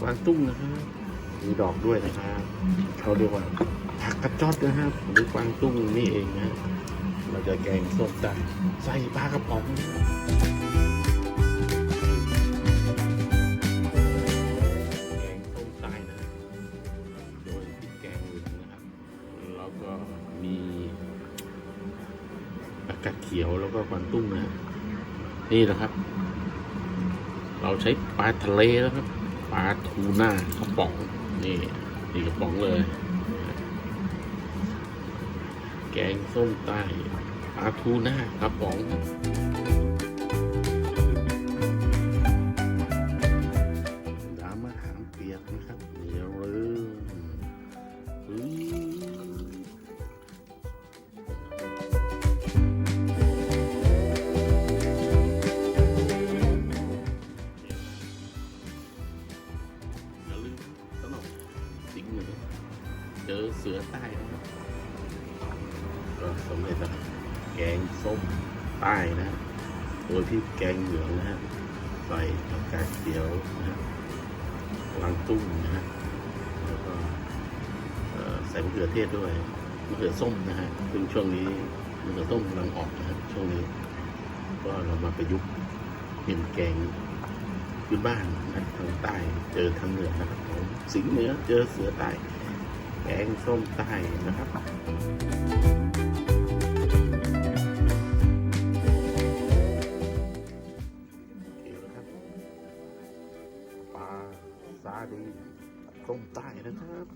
กวางตุ้งนะครับ มีดอกด้วยนะครับเขาเรียกว่าผักกระจอดนะครับ หรือกวางตุ้งนี่เองนะ เราจะแกงส้มตำใส่ปลากระป๋องแกงส้มใต้นะโดยพริกแกงเหลืองนะครับแล้วก็มีกาศเขียวแล้วก็กวางตุ้งนะนี่นะครับ เราใช้ปลาทะเลแล้วครับ ปลาทูน่ากระป๋องนี่นี่กระป๋องเลย แกงส้มใต้ปลาทูน่ากระป๋อง เจอเสือใต้นะครับก็สำเร็จแล้วแกงส้มใต้นะโดยที่แกงเหลืองนะฮะใส่ผักกาดเขียวนะฮะวางตุ้งนะฮะแล้วก็ใส่มะเขือเทศด้วยมะเขือส้มนะฮะซึ่งช่วงนี้มะเขือส้มกำลังออกนะฮะช่วงนี้ ก็เรามาประยุกต์เป็นแกงพื้นบ้านนะทางใต้เจอทางเหนือนะครับผมสิงเหนือเจอเสือใต้ แกงส้มใต้นะครับเกี่ยวนะครับปลาซาดีส้มใต้นะครับ